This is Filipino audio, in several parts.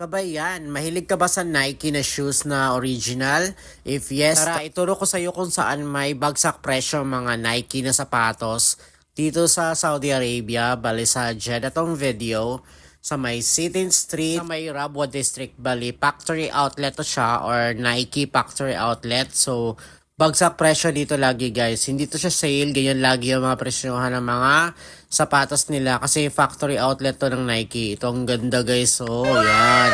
Kabayan, mahilig ka ba sa Nike na shoes na original? If yes, tara ituro ko sa iyo kung saan may bagsak presyo mga Nike na sapatos dito sa Saudi Arabia, bali sa Jeddah tong video sa may Sitin Street, sa may Rabwa District, bali factory outlet to siya or Nike factory outlet. So, bagsak presyo dito lagi guys. Hindi to siya sale, ganyan lagi yung mga presyohan ng mga sapatos nila kasi factory outlet to ng Nike. Ito ang ganda guys. Oh, yan.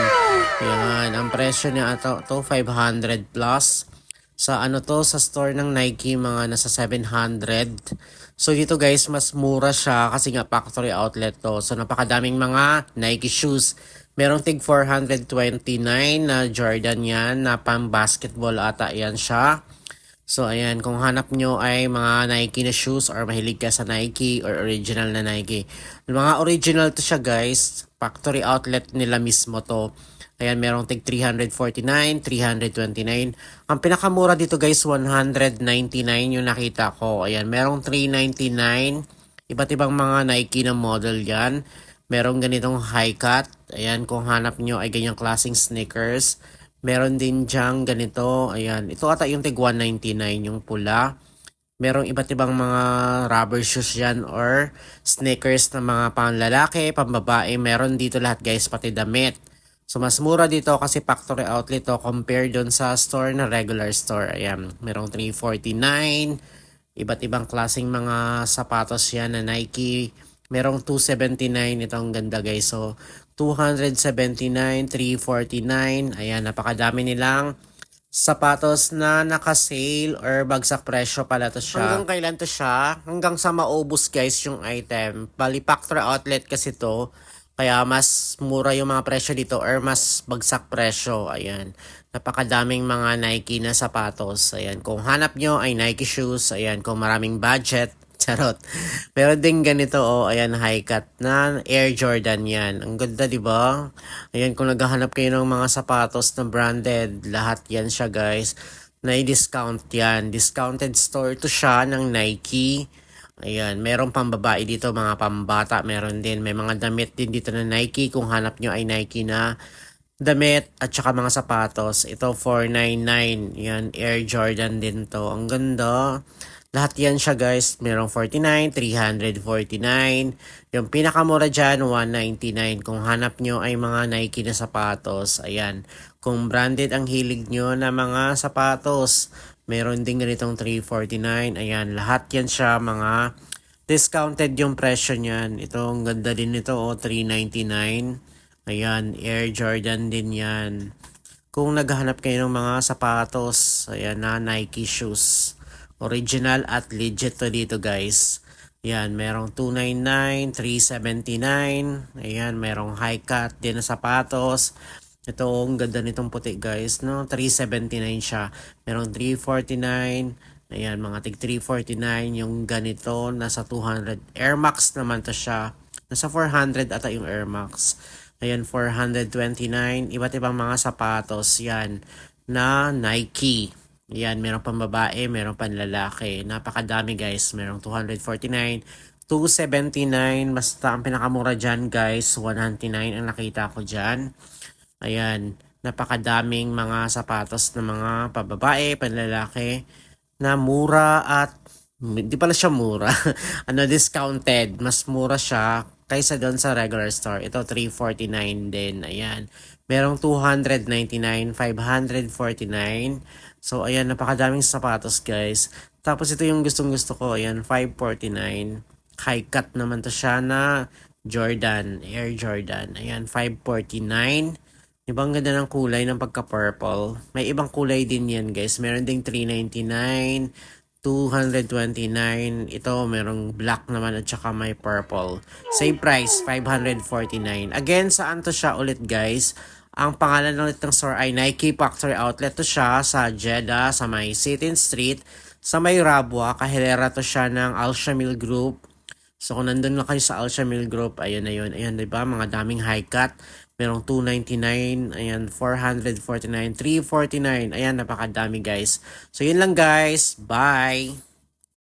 Yan. Ang presyo niya ito, to 500 plus. Sa ano to, sa store ng Nike, mga nasa 700. So dito guys, mas mura siya kasi nga factory outlet to. So napakadaming mga Nike shoes. Merong tig 429 na Jordan yan, na pang basketball ata yan siya. So ayan, kung hanap nyo ay mga Nike na shoes or mahilig ka sa Nike or original na Nike. Mga original to siya guys, factory outlet nila mismo to. Ayan, merong tig 349, 329. Ang pinakamura dito guys, 199 yung nakita ko. Ayan, merong 399. Iba't ibang mga Nike na model yan. Merong ganitong high cut. Ayan, kung hanap nyo ay ganyang klaseng sneakers. Meron din diyang ganito. Ayan, ito ata yung tig 199 yung pula. Merong iba't ibang mga rubber shoes yan or sneakers na mga panlalaki, pambabae. Meron dito lahat guys, pati damit. So, mas mura dito kasi factory outlet to compare doon sa store na regular store. Ayan, merong 349. Iba't ibang klaseng mga sapatos yan na Nike. Merong 279. Ito ang ganda guys. So, 279, 349. Ayan, napakadami nilang sapatos na naka-sale or bagsak presyo pala to siya. Hanggang kailan to siya? Hanggang sa maubos guys yung item. Bali factory outlet kasi to. Kaya mas mura yung mga presyo dito or mas bagsak presyo. Ayan. Napakadaming mga Nike na sapatos. Ayan. Kung hanap nyo ay Nike shoes. Ayan. Kung maraming budget. Charot. Meron din ganito, oh, ayan, high cut na Air Jordan yan. Ang ganda, di ba? Ayan, kung naghahanap kayo ng mga sapatos na branded, lahat yan siya, guys. Na-discount yan. Discounted store to siya ng Nike. Ayan, meron pang babae dito, mga pambata, meron din. May mga damit din dito na Nike. Kung hanap nyo ay Nike na damit at saka mga sapatos. Ito, 499. Yan, Air Jordan din to. Ang ganda. Lahat yan siya guys. Merong 49, 349. Yung pinakamura dyan, 199. Kung hanap nyo ay mga Nike na sapatos. Ayan. Kung branded ang hilig nyo na mga sapatos, meron din ganitong 349. Ayan. Lahat yan siya mga discounted yung presyo niyan. Ito, ang ganda din nito. Oh, 399. Ayan. Air Jordan din yan. Kung naghahanap kayo ng mga sapatos, ayan na Nike shoes. Original at legit to dito guys. Ayan, merong 299, 379. Ayan, merong high cut din na sapatos. Ito, ang ganda nitong puti guys, no? 379 siya. Merong 349. Ayan, mga tig 349. Yung ganito, nasa 200. Air Max naman to siya. Nasa 400 ata yung Air Max. Ayan, 429. Iba't ibang mga sapatos yan na Nike. Yan, meron pang babae, meron pang lalaki. Napakadami guys. Merong 249, 279. Basta ang pinakamura dyan guys, 199 ang nakita ko dyan. Ayan, napakadaming mga sapatos na mga pababae, panlalaki na mura at hindi pala siya mura. ano, discounted. Mas mura siya kaysa doon sa regular store. Ito, 349 din. Ayan. Merong 299, 549. So, ayan, napakadaming sapatos, guys. Tapos, ito yung gustong gusto ko. Ayan, 549. High cut naman to siya na Jordan, Air Jordan. Ayan, 549. Diba ang ganda ng kulay ng pagka-purple? May ibang kulay din yan, guys. Meron ding 399, 229. Ito, merong black naman at saka may purple. Same price, 549. Again, saan to siya ulit, guys? Ang pangalan ulit ng store ay Nike Factory Outlet to siya sa Jeddah, sa may Sitin Street, sa may Rabwa. Kahilera to siya ng Al Shamil Group. So kung nandun lang kayo sa Al Shamil Group, ayun na yun. Ayun, di ba? Mga daming high cut. Merong 299, ayan, 449, 349. Ayan, napakadami guys. So yun lang guys. Bye!